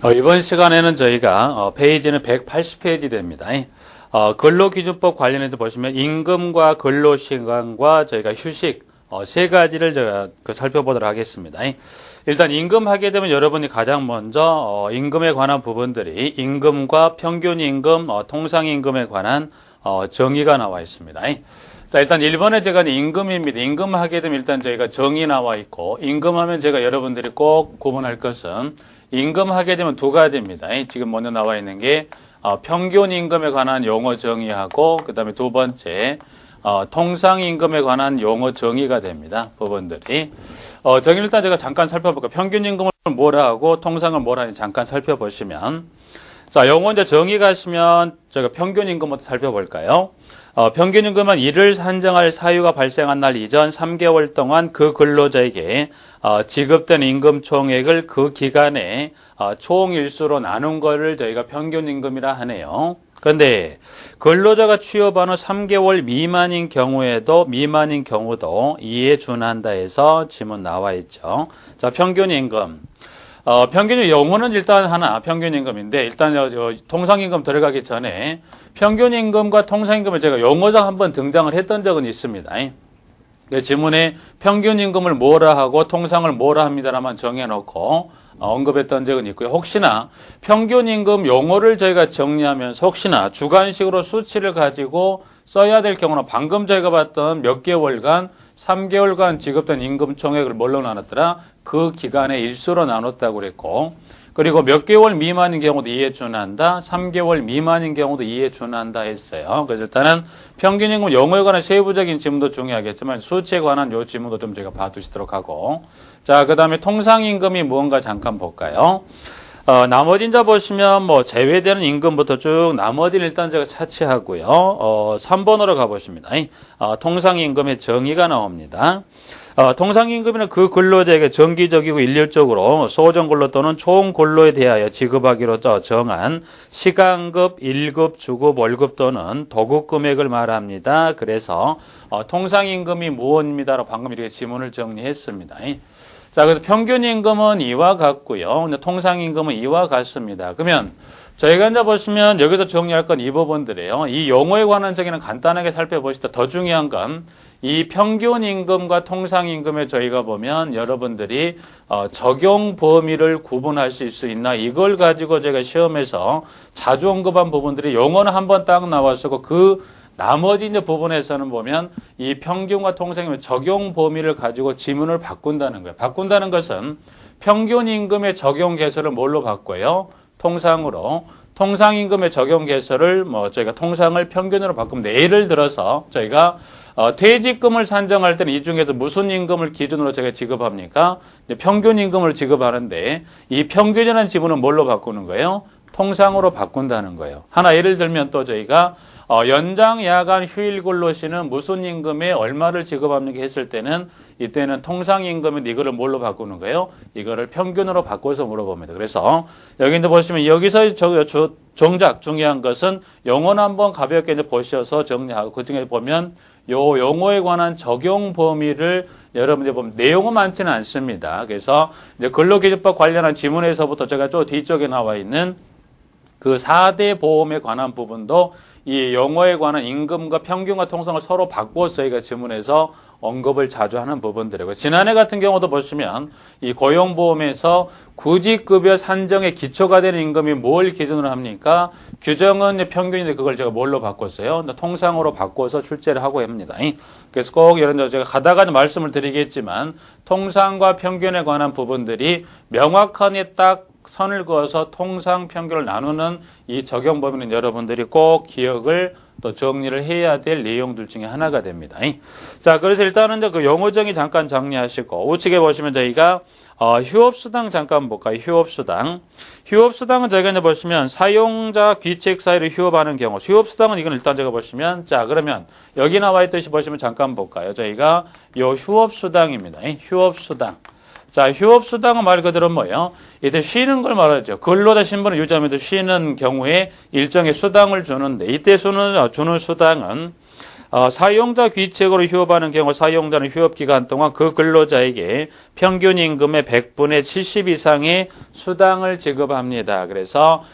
어, 이번 시간에는 저희가 어, 페이지는 180페이지 됩니다. 어, 근로기준법 관련해서 보시면 임금과 근로시간과 저희가 휴식 어, 세 가지를 제가 그 살펴보도록 하겠습니다. 일단 임금 하게 되면 여러분이 가장 먼저 어, 임금에 관한 부분들이 임금과 평균 임금, 어, 통상 임금에 관한 어, 정의가 나와 있습니다. 자, 일단 1번에 제가 임금입니다. 임금 하게 되면 일단 저희가 정의 나와 있고, 임금하면 제가 여러분들이 꼭 구분할 것은 임금 하게 되면 두 가지입니다. 지금 먼저 나와 있는 게 어, 평균 임금에 관한 용어 정의하고, 그 다음에 두 번째, 어, 통상 임금에 관한 용어 정의가 됩니다. 부분들이. 어, 정의를 일단 제가 잠깐 살펴볼까요? 평균 임금을 뭐라 하고, 통상을 뭐라 하는지 잠깐 살펴보시면, 자, 용어 이제 정의가 하시면, 제가 평균 임금부터 살펴볼까요? 어, 평균 임금은 이를 산정할 사유가 발생한 날 이전 3개월 동안 그 근로자에게 어, 지급된 임금 총액을 그 기간에 어, 총 일수로 나눈 거를 저희가 평균 임금이라 하네요. 그런데 근로자가 취업한 후 3개월 미만인 경우에도 미만인 경우도 이에 준한다 해서 지문 나와 있죠. 자, 평균 임금. 어, 평균 용어는 일단 하나 평균 임금인데 일단 저, 저 통상 임금 들어가기 전에 평균 임금과 통상 임금을 제가 용어상 한번 등장을 했던 적은 있습니다. 그 지문에 평균 임금을 뭐라 하고 통상을 뭐라 합니다라만 정해놓고 어, 언급했던 적은 있고요. 혹시나 평균 임금 용어를 저희가 정리하면서 혹시나 주관식으로 수치를 가지고 써야 될 경우는 방금 저희가 봤던 몇 개월간 3개월간 지급된 임금 총액을 뭘로 나눴더라? 그 기간의 일수로 나눴다고 그랬고 그리고 몇 개월 미만인 경우도 이에 준한다. 3개월 미만인 경우도 이에 준한다 했어요. 그래서 일단은 평균 임금 용어에 관한 세부적인 지문도 중요하겠지만 수치에 관한 요 지문도 좀 제가 봐두시도록 하고 자, 그 다음에 통상 임금이 무언가 잠깐 볼까요? 어, 나머지 이제 보시면 뭐 제외되는 임금부터 쭉 나머지는 일단 제가 차치하고요. 어, 3번으로 가보십니다. 어, 통상 임금의 정의가 나옵니다. 어, 통상임금은 그 근로자에게 정기적이고 일률적으로 소정근로 또는 총근로에 대하여 지급하기로 정한 시간급, 1급, 주급, 월급 또는 도급 금액을 말합니다. 그래서 어, 통상임금이 무엇입니다라고 방금 이렇게 지문을 정리했습니다. 자, 그래서 평균 임금은 이와 같고요. 근데 통상 임금은 이와 같습니다. 그러면 저희가 이제 보시면 여기서 정리할 건 이 부분들이에요. 이 용어에 관한 정의는 간단하게 살펴보시다. 더 중요한 건 이 평균 임금과 통상 임금에 저희가 보면 여러분들이 어, 적용 범위를 구분하실 수 있나 이걸 가지고 제가 시험에서 자주 언급한 부분들이 용어는 한 번 딱 나왔었고 그 나머지 이제 부분에서는 보면 이 평균과 통상임금 적용 범위를 가지고 지문을 바꾼다는 거예요. 바꾼다는 것은 평균 임금의 적용 개수를 뭘로 바꿔요? 통상으로 통상 임금의 적용 개수를 뭐 저희가 통상을 평균으로 바꾸면 돼. 예를 들어서 저희가 어, 퇴직금을 산정할 때는 이 중에서 무슨 임금을 기준으로 제가 지급합니까? 평균 임금을 지급하는데 이 평균이라는 지문은 뭘로 바꾸는 거예요? 통상으로 바꾼다는 거예요. 하나 예를 들면 또 저희가 어, 연장 야간 휴일 근로시는 무슨 임금에 얼마를 지급합니까 했을 때는 이때는 통상 임금인데 이거를 뭘로 바꾸는 거예요? 이거를 평균으로 바꿔서 물어봅니다. 그래서 여기 이제 보시면 여기서 저, 저 정작 중요한 것은 용어는 한번 가볍게 이제 보셔서 정리하고 그 중에 보면 요 용어에 관한 적용 범위를 여러분들 보면 내용은 많지는 않습니다. 그래서 이제 근로기준법 관련한 지문에서부터 제가 저 뒤쪽에 나와 있는 그 4대 보험에 관한 부분도 이 용어에 관한 임금과 평균과 통상을 서로 바꾸어서 저희가 지문에서 언급을 자주 하는 부분들이고 지난해 같은 경우도 보시면 이 고용보험에서 구직급여 산정의 기초가 되는 임금이 뭘 기준으로 합니까? 규정은 평균인데 그걸 제가 뭘로 바꿨어요? 통상으로 바꿔서 출제를 하고 합니다. 그래서 꼭 이런 제가 가다가 말씀을 드리겠지만 통상과 평균에 관한 부분들이 명확하게 딱 선을 그어서 통상 평균을 나누는 이 적용 범위는 여러분들이 꼭 기억을 또 정리를 해야 될 내용들 중에 하나가 됩니다. 자, 그래서 일단은 그 용어 정의 잠깐 정리하시고 우측에 보시면 저희가 어, 휴업수당 잠깐 볼까요? 휴업수당. 휴업수당은 저희가 이제 보시면 사용자 귀책 사유를 휴업하는 경우. 휴업수당은 이건 일단 제가 보시면 자, 그러면 여기 나와 있듯이 보시면 잠깐 볼까요? 저희가 요 휴업수당입니다. 휴업수당. 자, 휴업수당은 말 그대로 뭐예요? 이때 쉬는 걸 말하죠. 근로자 신분을 유지하면서 쉬는 경우에 일정의 수당을 주는데 이때 수는, 주는 수당은 어, 사용자 귀책으로 휴업하는 경우 사용자는 휴업 기간 동안 그 근로자에게 평균 임금의 100분의 70 이상의 수당을 지급합니다. 그래서